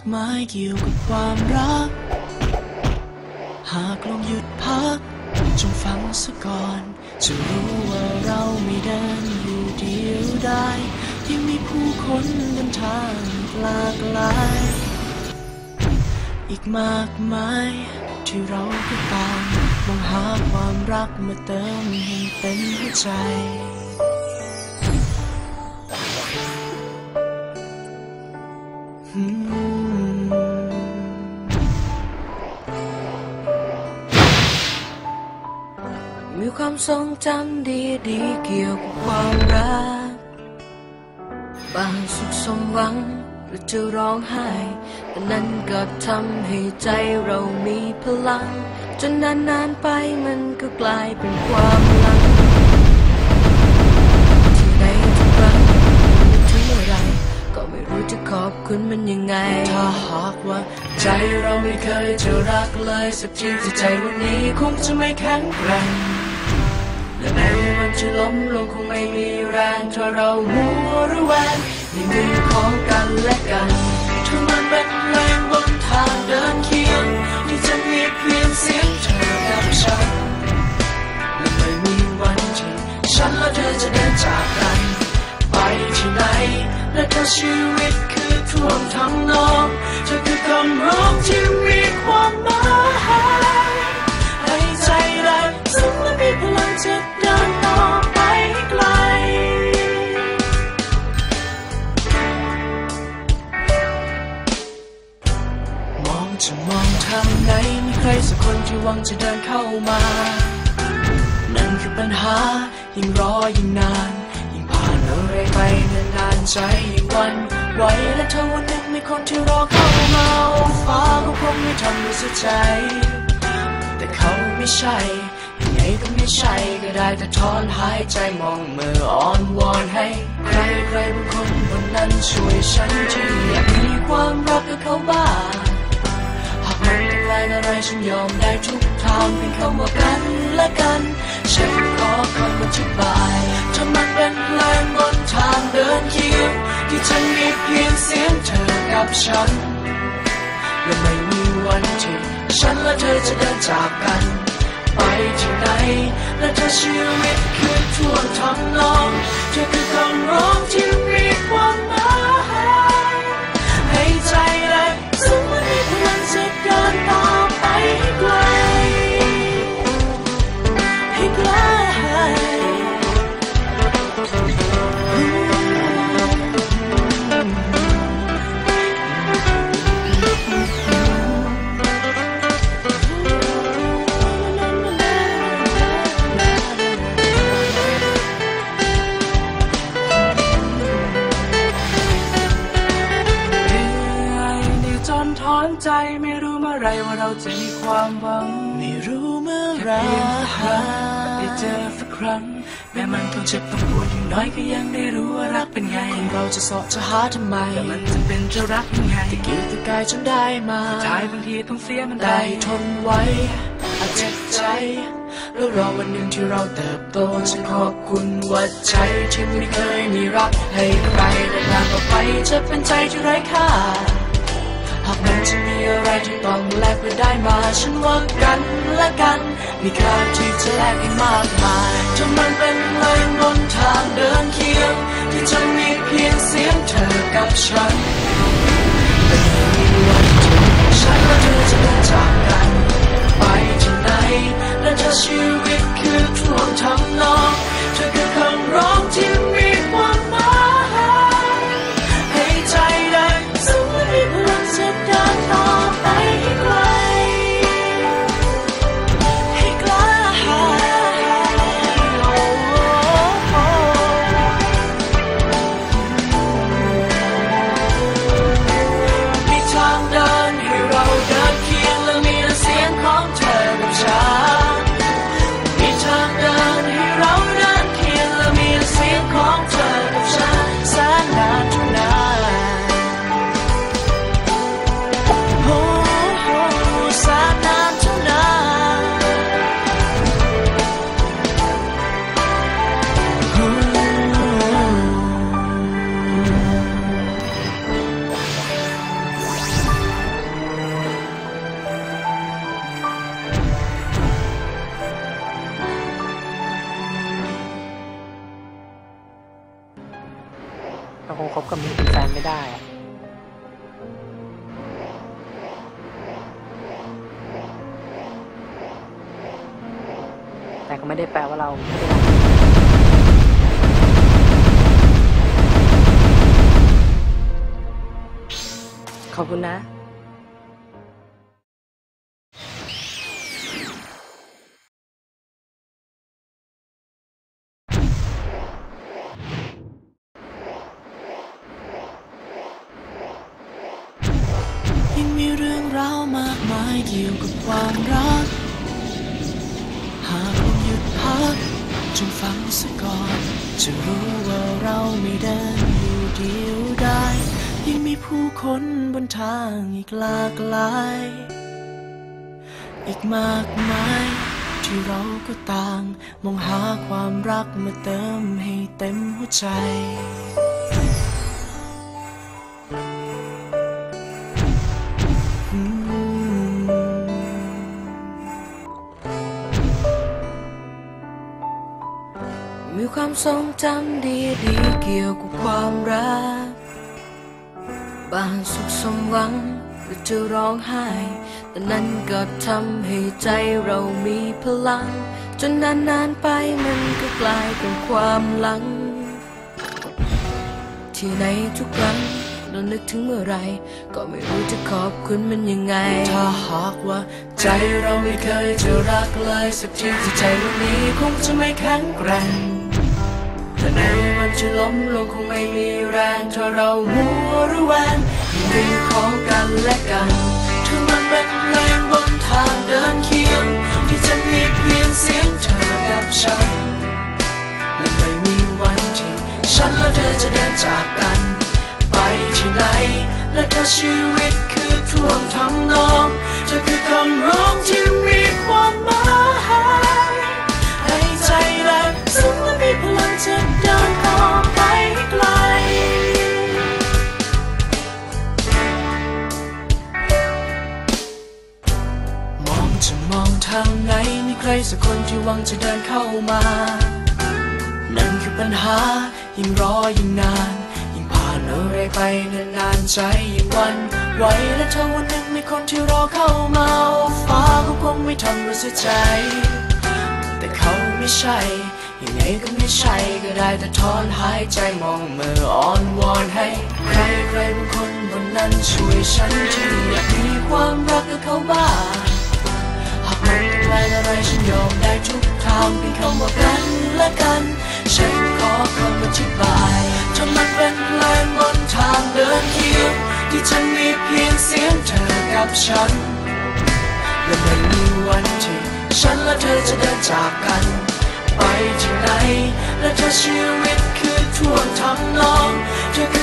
ยังมีเรื่องรากมายเกี่ยวกับความรัก หากลองหยุดพัก จงฟังซะก่อน จะรู้ว่าเราไม่เดินอยู่เดียวได้ยังมีผู้คนเดินทางหลากหลาย อีกมากมายที่เราก็ตามมองหาความรักมาเติมให้เป็นหัวใจอืม มีความทรงจำดีๆเกี่ยวกับความรัก บางสุขสมหวังหรือจะร้องไห้ แต่นั้นก็ทำให้ใจเรามีพลัง จนนานๆไปมันก็กลายเป็นความลังที่ในทุกครั้งถึงอะไร ก็ไม่รู้จะขอบคุณมันยังไง ถ้าหากว่า ใจเราไม่เคยจะรักเลย สักทีที่ใจวันนี้คงจะไม่แข็งแรง และแม้ว่ามันจะล้มลงคงไม่มีแรงถ้าเรามัวระแวงในมือของกันและกันถ้ามันเป็นแรงบนทางเดินเคียงที่จะมีเพียงเสียงเธอกับฉันและไม่มีวันที่ฉันและเธอจะเดินจากกัน ไปที่ไหนและถ้าชีวิตคือท่วงทำนองเธอคือคำร้องที่มีความหมายให้ใจแรงซึ้งและมีพลัง จะเดินต่อไปไกล มองจะมองทางไหนมีใครสักคนที่หวังจะเดินเข้ามา นั่นคือปัญหายิ่งรอยิ่งนาน ยิ่งผ่านอะไรไปนานๆใจยิ่งวันไหวและถ้าวันหนึ่งมีคนที่รอเข้ามาโอ้ฟ้าก็คงไม่ทำให้เสียใจ แต่เขาไม่ใช่ ไม่ใช่ก็ได้แต่ถอนหายใจมองมืออ่อนวอนให้ ใครใครบางคนบนนั้นช่วยฉันที่อยากมีความรักกับเขาบ้างหากมันเป็นแรอะไรฉันยอมได้ทุกทางเป็นคำว่ากันและกันฉันขอคำอธิบายถ้ามันเป็นแรงบนทางเดินเคียงที่ฉันมีเพียงเสียงเธอกับฉันและไม่มีวันที่ฉันและเธอจะเดินจากกัน ไปที่ไหน และถ้าชีวิตคือท่วงทำนองเธอคือคำร้องที่มีความ ใจไม่รู้เมื่อไรว่าเราจะมีความหวังไม่รู้เมื่อไหรเพียงสักครั้งได้เจอสักครั้งแม้มันต้องเจ็บต้องปวดอย่างน้อยก็ยังได้รู้ว่ารักเป็นไงคนเราจะเสาะจะหาทำไมแต่มันจะเป็นจะรักยังไงตะกี้ตะกายจนได้มาสุดท้ายบางทีต้องเสียมันไปได้ทนไว้อาจเจ็บใจแล้วรอวันหนึ่งที่เราเติบโตฉันขอบคุณว่าใจที่ไม่เคยมีรักให้ใครแต่งานต่อไปจะเป็นใจที่ไร้ค่า องแลกเพื่อได้มาฉันว่ากันและกัน มีค่าที่จะแลกให้มากมายจนมันเป็นเลยบนทางเดินเคียง ที่จะมีเพียงเสียงเธอกับฉันเป็นวันที่ฉันและเธอจะเดินจากกัน เป็นแฟนไม่ได้แต่ก็ไม่ได้แปลว่าเราไม่ได้ขอบคุณนะายเกี่ยวกับความรัก หากลองหยุดพักจนฟังสักก่อน จะรู้ว่าเราไม่เดินอยู่เดียวได้ยังมีผู้คนบนทางอีกหลากหลาย อีกมากมายที่เราก็ต่าง มองหาความรักมาเติมให้เต็มหัวใจ มีความทรงจำดีๆเกี่ยวกับความรัก บางสุขสมหวังหรือจะร้องไห้ แต่นั้นก็ทำให้ใจเรามีพลัง จนนานๆไปมันก็กลายเป็นความหลัง ที่ในทุกครั้งเรานึกถึงเมื่อไร ก็ไม่รู้จะขอบคุณมันยังไง ถ้าหากว่า ใจเราไม่เคยจะรักเลย สักทีที่ใจวันนี้คงจะไม่แข็งแกร่ง แต่ในวันที่ล้มลงคงไม่มีแรงถ้าเรามัวรือแวงยังของกันและกันถึงมันเป็นเพลงบนทางเดินเคียง ที่จะมีเพียงเสียงเธอกับฉันและไม่มีวันที่ฉันและเธอจะเดินจากกัน ไปที่ไหนและถ้าชีวิตคือท่วงทำนองเธอคือคำร้องที่ ทางไหนมีใครสักคนที่หวังจะเดินเข้ามา นั่นคือปัญหายิ่งรอยิ่งนาน ยิ่งผ่านอะไรไปนานๆใจยิ่งวันไหวและถ้าวันหนึ่งมีคนที่รอเข้ามาฟ้าก็คงไม่ทำรู้สึกใจ แต่เขาไม่ใช่ยังไงก็ไม่ใช่ก็ได้แต่ถอนหายใจมองมืออ่อนวอนให้ ใครใครบางคนบนนั้นช่วยฉันที่อยากมีความรักกับเขาบ้างากมันเป็นแรอะไรฉันยอมได้ทุกทางเพียงคำว่ากันและกัน ฉันขอคำอธิบายถ้ามันเป็นเพลงบนทางเดินเคียงที่ฉันมีเพียงเสียงเธอกับฉัน และไม่มีวันที่ฉันและเธอจะเดินจากกัน ไปที่ไหนและถ้าชีวิตคือท่วงทำนองเธอ